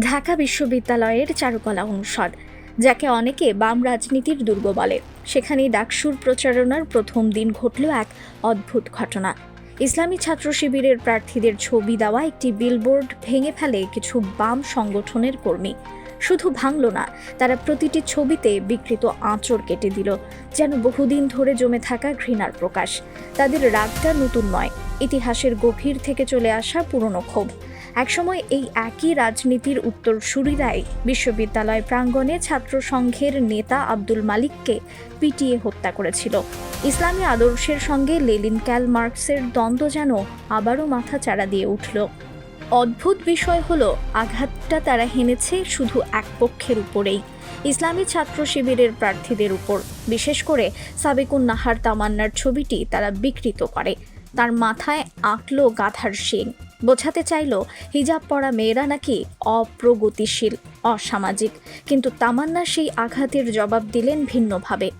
ঢাকা বিশ্ববিদ্যালয়ের চারুকলা অনুষদ, যাকে অনেকে বাম রাজনীতির দুর্গ বলে। সেখানেই ডাকসুর প্রচারণার প্রথম দিন ঘটল এক অদ্ভুত ঘটনা। ইসলামী ছাত্র শিবিরের প্রার্থীদের ছবি দেওয়া একটি বিলবোর্ড ভেঙে ফেলে কিছু বাম সংগঠনের কর্মী। শুধু ভাঙল না, তারা প্রতিটি ছবিতে বিকৃত আঁচড় কেটে দিল, যেন বহুদিন ধরে জমে থাকা ঘৃণার প্রকাশ। তাদের রাগটা নতুন নয়, ইতিহাসের গভীর থেকে চলে আসা পুরনো ক্ষোভ। একসময় এই একই রাজনীতির উত্তরসূরিরাই বিশ্ববিদ্যালয় প্রাঙ্গণে ছাত্র সংঘের নেতা আব্দুল মালিককে পিটিয়ে হত্যা করেছিল। ইসলামী আদর্শের সঙ্গে লেলিন ক্যাল মার্কসের দ্বন্দ্ব যেন আবারও মাথা চাড়া দিয়ে উঠল। অদ্ভুত বিষয় হলো, আঘাতটা তারা হেনেছে শুধু এক পক্ষের উপরেই। ইসলামী ছাত্র শিবিরের প্রার্থীদের উপর। বিশেষ করে সাবেকুন নাহার তামান্নার ছবিটি তারা বিকৃত করে। তার মাথায় আঁকলো গাধার শিং। বোঝাতে চাইল, হিজাব পরা মেয়েরা নাকি অপ্রগতিশীল, অসামাজিক। কিন্তু তামান্না সেই আঘাতের জবাব দিলেন ভিন্নভাবে।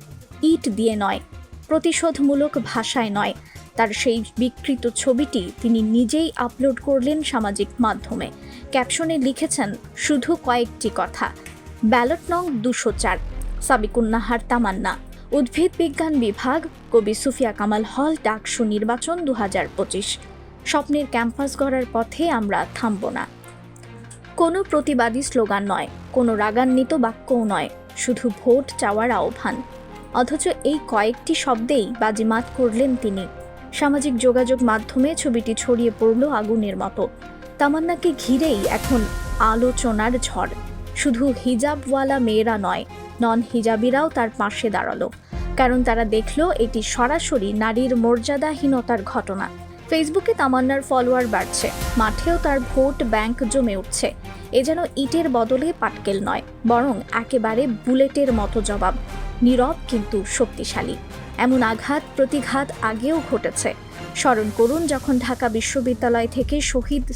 ইট দিয়ে নয়, প্রতিশোধমূলক ভাষায় নয়। তার সেই বিকৃত ছবিটি তিনি নিজেই আপলোড করলেন সামাজিক মাধ্যমে। ক্যাপশনে লিখেছেন, শুধু কয়েকটি কথা। ব্যালট নং দুশো চার, সাবিকুন্নাহার তামান্না। উদ্ভিদ বিজ্ঞান বিভাগ, কবি সুফিয়া কামাল হল ডাকসু নির্বাচন দু হাজার পঁচিশ। স্বপ্নের ক্যাম্পাস গড়ার পথে আমরা থামব না। কোনো প্রতিবাদী স্লোগান নয়, কোনো রাগান্বিত বাক্যও নয়, শুধু ভোট চাওয়ার আহ্বান। অথচ এই কয়েকটি শব্দেই বাজিমাত করলেন তিনি। সামাজিক যোগাযোগ মাধ্যমে ছবিটি ছড়িয়ে পড়ল আগুনের মতো। তামান্নাকে ঘিরেই এখন আলোচনার ঝড়। শুধু হিজাবওয়ালা মেয়েরা নয় নন হিজাবিরাও তার পাশে দাঁড়াল। কারণ তারা দেখল এটি সরাসরি নারীর মর্যাদাহীনতার ঘটনা। ফেসবুকে তামান্নার ফলোয়ার বাড়ছে। মাঠেও তার ভোট ব্যাংক জমে উঠছে। এ যেন ইটের বদলে পাটকেল নয়, বরং একেবারে বুলেটের মতো জবাব। নীরব কিন্তু শক্তিশালী। এমন আঘাত, প্রতিঘাত আগেও ঘটেছে। স্মরণ করুন, যখন ঢাকা বিশ্ববিদ্যালয় থেকে শহীদ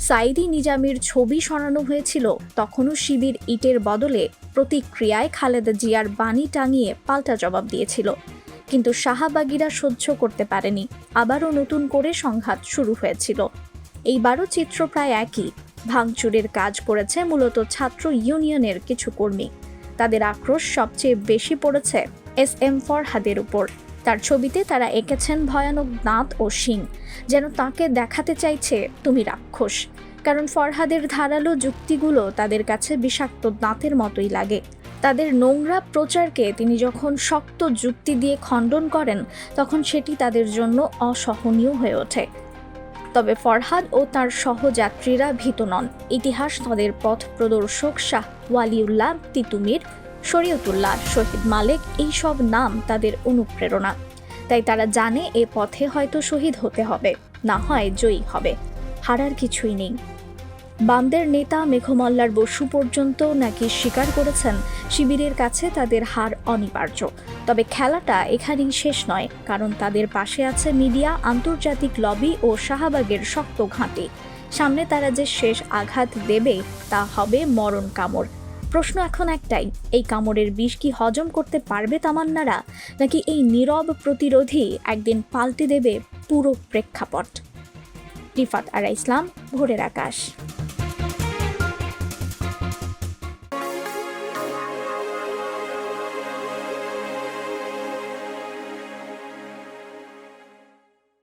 সাইদি নিজামের ছবি সরানো হয়েছিল, তখনও শিবির ইটের বদলে প্রতিক্রিয়ায় খালেদা জিয়ার বাণী টাঙিয়ে পাল্টা জবাব দিয়েছিল। কিন্তু শাহাবাগিরা সহ্য করতে পারেনি। আবারও নতুন করে সংঘাত শুরু হয়েছিল। এইবারও চিত্র প্রায় একই। ভাঙচুরের কাজ করেছে মূলত ছাত্র ইউনিয়নের কিছু কর্মী। তাদের আক্রোশ সবচেয়ে বেশি পড়েছে এস এম ফরহাদের উপর। তার ছবিতে তারা এঁকেছেন ভয়ানক দাঁত ও শিং। যেন তাকে দেখাতে চাইছে, তুমি রাক্ষস। কারণ ফরহাদের ধারালো যুক্তিগুলো তাদের কাছে বিষাক্ত দাঁতের মতোই লাগে। তাদের নোংরা প্রচারকে তিনি যখন শক্ত যুক্তি দিয়ে খণ্ডন করেন, তখন সেটি তাদের জন্য অসহনীয় হয়ে ওঠে। তবে ফরহাদ ও তার সহযাত্রীরা ভীত নন। ইতিহাস তাদের পথ প্রদর্শক শাহ ওয়ালিউল্লাহ তিতুমির, শরীয়তুল্লাহ শহীদ মালেক, এই সব নাম তাদের অনুপ্রেরণা। তাই তারা জানে এ পথে হয়তো শহীদ হতে হবে, না হয় জয়ী হবে। হারার কিছুই নেই। বামদের নেতা মেঘমল্লার বসু পর্যন্ত নাকি স্বীকার করেছেন শিবিরের কাছে তাদের হার অনিবার্য। তবে খেলাটা এখানেই শেষ নয়, কারণ তাদের পাশে আছে মিডিয়া, আন্তর্জাতিক লবি ও শাহবাগের শক্ত ঘাঁটি। সামনে তারা যে শেষ আঘাত দেবে তা হবে মরণ কামড়। প্রশ্ন এখন একটাই, এই কামড়ের বিষ কি হজম করতে পারবে তামান্নারা, নাকি এই নীরব প্রতিরোধী একদিন পাল্টে দেবে পুরো প্রেক্ষাপট? রিফাত আরা ইসলাম, ভোরের আকাশ।